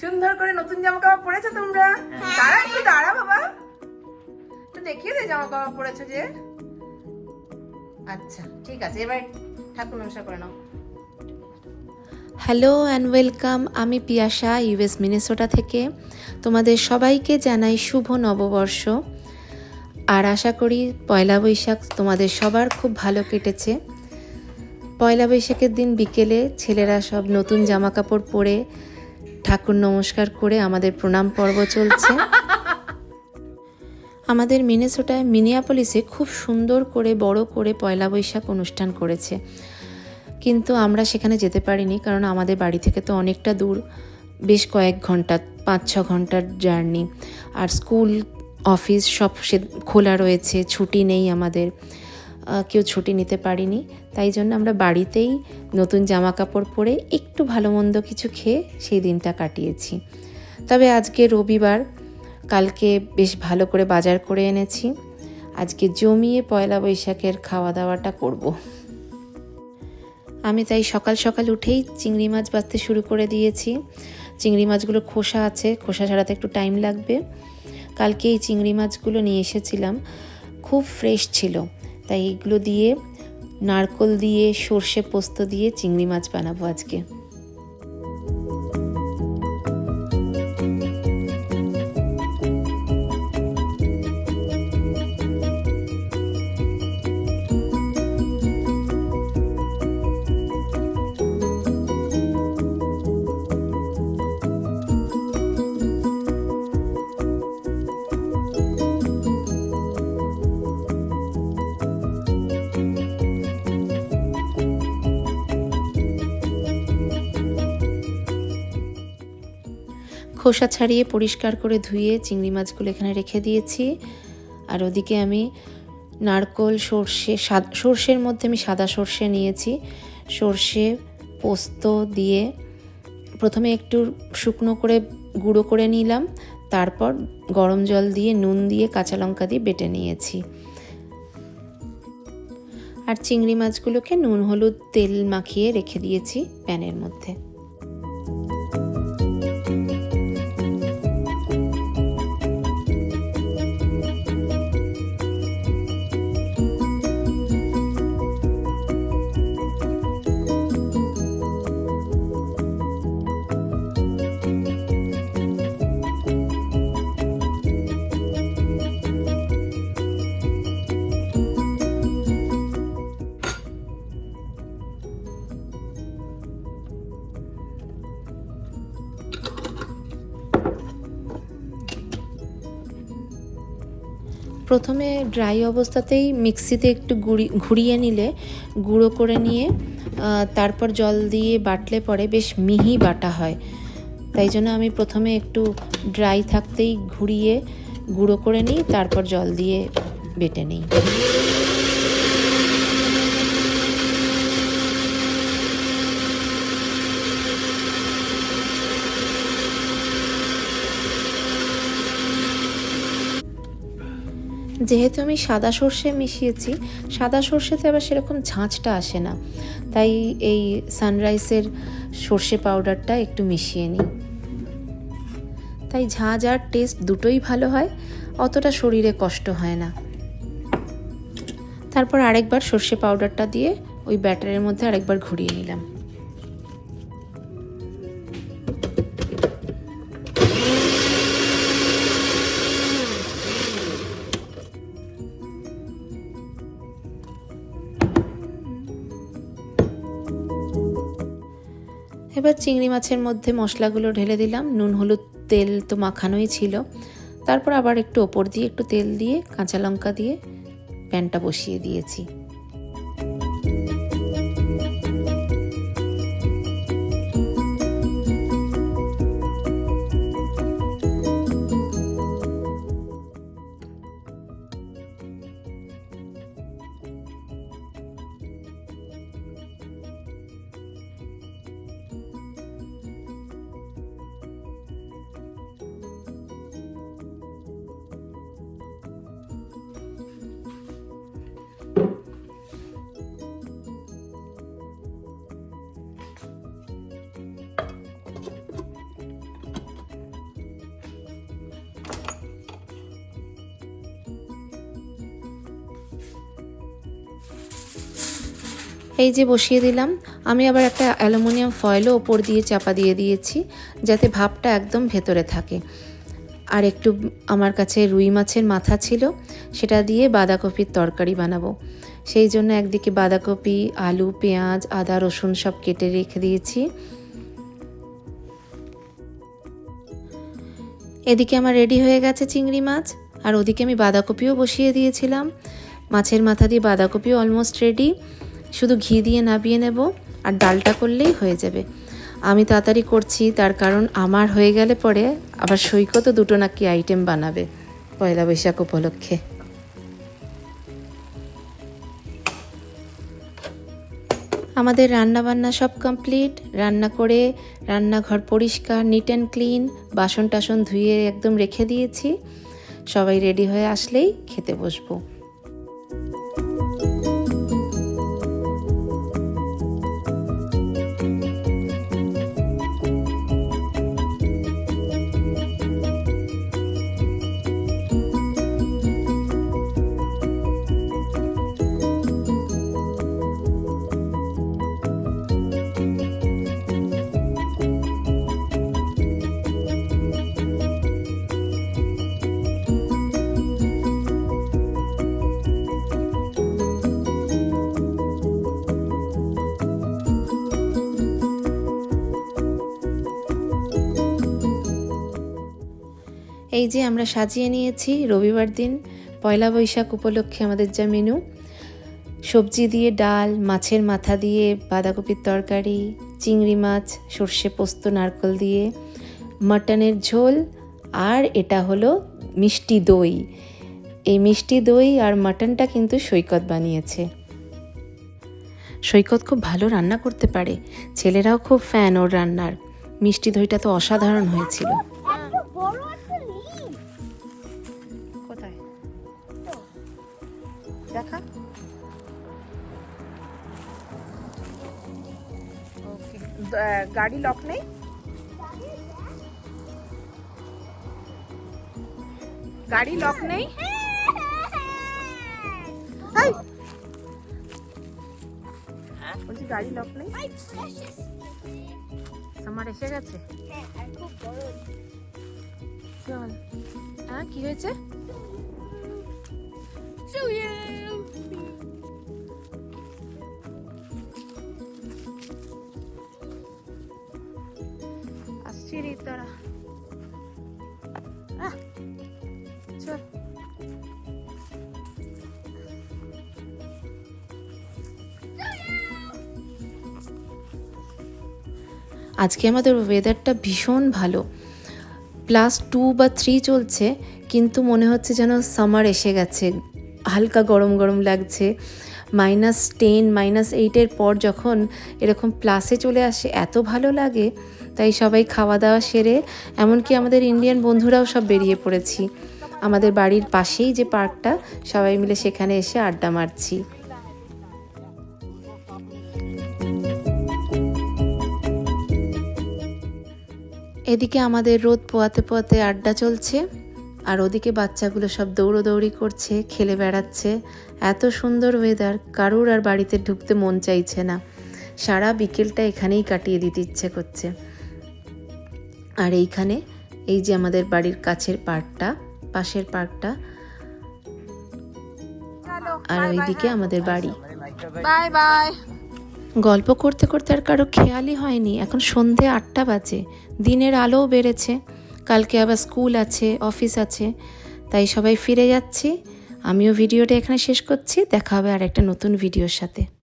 সুন্দর করে নতুন জামা কাপড় পরেছো তোমরা? দাঁড়া একটু দাঁড়া বাবা। তো দেখিয়ে দে জামা কাপড় পরেছো যে। আচ্ছা ঠিক আছে এবার ঠাকুর নমস্কার করে নাও। হ্যালো অ্যান্ড ওয়েলকাম আমি পিয়াসা ইউএস মিনেসোটা থেকে। তোমাদের সবাইকে জানাই শুভ নববর্ষ। আর আশা করি পয়লা বৈশাখ তোমাদের সবার খুব ভালো কেটেছে। পয়লা বৈশাখের দিন বিকেলে ছেলেরা সব নতুন জামা কাপড় পরে ঠাকুর নমস্কার করে আমাদের প্রণাম পর্ব চলছে। আমাদের মিনেসোটায় মিনিয়াপলিসে খুব সুন্দর করে, বড় করে পয়লা বৈশাখ অনুষ্ঠান করেছে। কিন্তু আমরা সেখানে যেতে পারিনি, কারণ আমাদের বাড়ি থেকে তো অনেকটা দূর, বেশ কয়েক ঘণ্টা, পাঁচ ছ ঘণ্টার জার্নি। আর স্কুল, অফিস সব সে খোলা রয়েছে, ছুটি নেই আমাদের। কেউ ছুটি নিতে পারিনি। তাই জন্য আমরা বাড়িতেই নতুন জামা কাপড় পরে একটু ভালো মন্দ কিছু খেয়ে সেই দিনটা কাটিয়েছি। তবে আজকে রবিবার, কালকে বেশ ভালো করে বাজার করে এনেছি। আজকে জমিয়ে পয়লা বৈশাখের খাওয়া দাওয়াটা করব। আমি তাই সকাল সকাল উঠেই চিংড়ি মাছ বাছতে শুরু করে দিয়েছি। চিংড়ি মাছগুলো খোসা আছে, খোসা ছাড়াতে একটু টাইম লাগবে। কালকে এই চিংড়ি মাছগুলো নিয়ে এসেছিলাম। খুব ফ্রেশ ছিল। তাই এগুলো দিয়ে নারকল দিয়ে সর্ষে পোস্ত দিয়ে চিংড়ি মাছ বানাবো আজকে। খোসা ছাড়িয়ে পরিষ্কার করে ধুয়ে চিংড়ি মাছগুলো এখানে রেখে দিয়েছি। আর ওদিকে আমি নারকোল, সর্ষে সর্ষের মধ্যে আমি সাদা সর্ষে নিয়েছি। সর্ষে পোস্ত দিয়ে প্রথমে একটু শুকনো করে, গুঁড়ো করে নিলাম। তারপর গরম জল দিয়ে, নুন দিয়ে, কাঁচা লঙ্কা দিয়ে বেটে নিয়েছি। আর চিংড়ি মাছগুলোকে নুন, হলুদ, তেল মাখিয়ে রেখে দিয়েছি প্যানের মধ্যে। প্রথমে ড্রাই অবস্থাতেই মিক্সিতে একটু গুড়ি, ঘুরিয়ে নিলে, গুঁড়ো করে নিয়ে তারপর জল দিয়ে বাটলে পরে বেশ মিহি বাটা হয়। তাই জন্য আমি প্রথমে একটু ড্রাই থাকতেই ঘুরিয়ে, গুঁড়ো করে নিই, তারপর জল দিয়ে বেটে নিই। যেহেতু আমি সাদা সর্ষে মিশিয়েছি, সাদা সর্ষেতে আবার সেরকম ঝাঁঝটা আসে না। তাই এই সানরাইসের সর্ষে পাউডারটা একটু মিশিয়ে নিই। তাই ঝাঁঝ আর টেস্ট দুটোই ভালো হয়, অতটা শরীরে কষ্ট হয় না। তারপর আরেকবার সর্ষে পাউডারটা দিয়ে ওই ব্যাটারের মধ্যে আরেকবার ঘুরিয়ে নিলাম। এবার চিংড়ি মাছের মধ্যে মশলাগুলো ঢেলে দিলাম। নুন, হলুদ, তেল তো মাখানোই ছিল। তারপর আবার একটু ওপর দিয়ে একটু তেল দিয়ে, কাঁচা লঙ্কা দিয়ে প্যানটা বসিয়ে দিয়েছি। এই যে বসিয়ে দিলাম, আমি আবার একটা অ্যালুমিনিয়াম ফয়েলও ওপর দিয়ে চাপা দিয়ে দিয়েছি, যাতে ভাপটা একদম ভেতরে থাকে। আর একটু আমার কাছে রুই মাছের মাথা ছিল, সেটা দিয়ে বাঁধাকপির তরকারি বানাবো। সেই জন্য একদিকে বাঁধাকপি, আলু, পেঁয়াজ, আদা, রসুন সব কেটে রেখে দিয়েছি। এদিকে আমার রেডি হয়ে গেছে চিংড়ি মাছ, আর ওদিকে আমি বাঁধাকপিও বসিয়ে দিয়েছিলাম। মাছের মাথা দিয়ে বাঁধাকপিও অলমোস্ট রেডি। শুধু ঘি দিয়ে নাবিয়ে নেব আর ডালটা করলেই হয়ে যাবে। আমি তাড়াতাড়ি করছি, তার কারণ আমার হয়ে গেলে পরে আবার সৈকতও দুটো নাকি আইটেম বানাবে পয়লা বৈশাখ উপলক্ষে। আমাদের রান্না বান্না সব কমপ্লিট রান্না করে রান্নাঘর পরিষ্কার নিট অ্যান্ড ক্লিন বাসন টাসন ধুয়ে একদম রেখে দিয়েছি। সবাই রেডি হয়ে আসলেই খেতে বসবো। এই যে আমরা সাজিয়ে নিয়েছি রবিবার দিন পয়লা বৈশাখ উপলক্ষে আমাদের যা মেনু। সবজি দিয়ে ডাল, মাছের মাথা দিয়ে বাঁধাকপির তরকারি, চিংড়ি মাছ, সর্ষে পোস্ত, নারকল দিয়ে, মাটনের ঝোল, আর এটা হলো মিষ্টি দই। এই মিষ্টি দই আর মাটনটা কিন্তু সৈকত বানিয়েছে। সৈকত খুব ভালো রান্না করতে পারে। ছেলেরাও খুব ফ্যান ওর রান্নার। মিষ্টি দইটা তো অসাধারণ হয়েছিল। দেখা। ওকে গাড়ি লক নেই? গাড়ি লক নেই? এই! বলছি গাড়ি লক নেই? আমার এসে গেছে? হ্যাঁ চল। হ্যাঁ কি হয়েছে? চল আজকে আমাদের ওয়েদারটা ভীষণ ভালো। প্লাস টু বা থ্রি চলছে, কিন্তু মনে হচ্ছে যেন সামার এসে গেছে। হালকা গরম গরম লাগছে। মাইনাস টেন, মাইনাস এইটের পর যখন এরকম প্লাসে চলে আসে, এত ভালো লাগে। তাই সবাই খাওয়া দাওয়া সেরে, এমনকি আমাদের ইন্ডিয়ান বন্ধুরাও সব বেরিয়ে পড়েছি। আমাদের বাড়ির পাশেই যে পার্কটা, সবাই মিলে সেখানে এসে আড্ডা মারছি। এদিকে আমাদের রোদ পোয়াতে পোয়াতে আড্ডা চলছে। আর ওদিকে বাচ্চাগুলো সব দৌড়োদৌড়ি করছে খেলে বেড়াচ্ছে। এত সুন্দর ওয়েদার কারুর আর বাড়িতে ঢুকতে মন চাইছে না। সারা বিকেলটা এখানেই কাটিয়ে দিতে ইচ্ছে করছে। আর এইখানে এই যে আমাদের বাড়ির কাছের পার্কটা পাশের পার্কটা আর ওইদিকে আমাদের বাড়ি। বাই বাই গল্প করতে করতে আর কারও খেয়ালই হয়নি। এখন সন্ধে আটটা বাজে। দিনের আলোও বেড়েছে। কালকে আবার স্কুল আছে, অফিস আছে, তাই সবাই ফিরে যাচ্ছি। আমিও ভিডিওটা এখানে শেষ করছি। দেখা হবে আর একটা নতুন ভিডিওর সাথে।